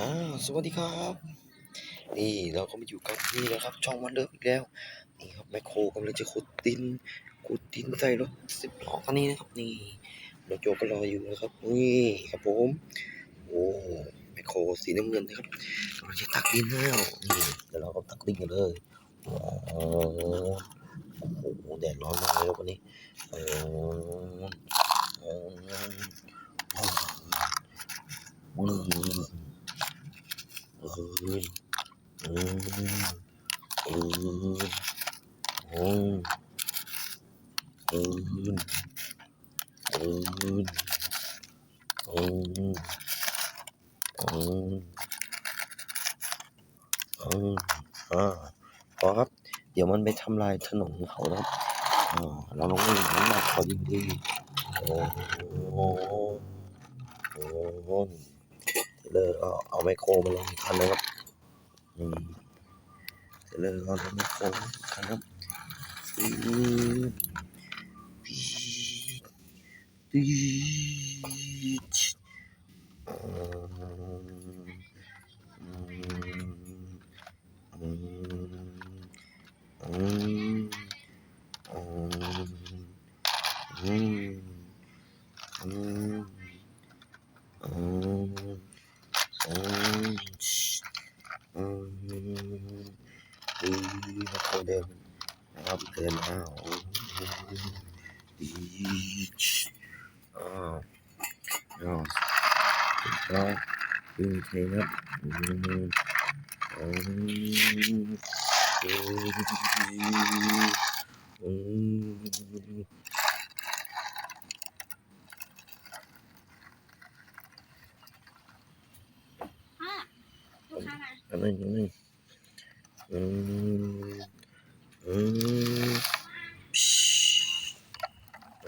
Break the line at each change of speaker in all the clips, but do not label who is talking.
อ่าสวัสดีครับ นี่เราก็มาอยู่กับนี่นะครับ ช่องวันเดิมอีกแล้ว นี่ครับแมคโครกำลังจะขุดดินขุดดินใส่รถสิบล้อคันนี้นะครับ นี่รถโจก็รออยู่นะครับนี่ครับผมโอ้แมคโครสีน้ำเงินนะครับกำลังจะตักดินแล้วนี่เดี๋ยวเราก็ตักดินกันเลยโอ้โหแดดร้อนมากเลยวันนี้โอ้โหโอื่นอื่นอื่นโอ้อื่นอื่นอืโอืโอ่าพอครับ เดี๋ยวมันไปทำลายถนนเขาแล้วอ่าเราลงเล่นน้ำหนักพอดีดีโอ้โอ้ เลอร์ก็เอาไมโครมาลงคันนะครับนี่เซเลอร์ก็ลงไมโครคันครับปีปีอืมอืม
อืม
We have them up there now. Beach. Oh, no. Goodbye. Up. Oh, oh. Amén, amén. Mm, mm, mm.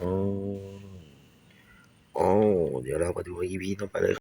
Oh, oh, Dios la y vino para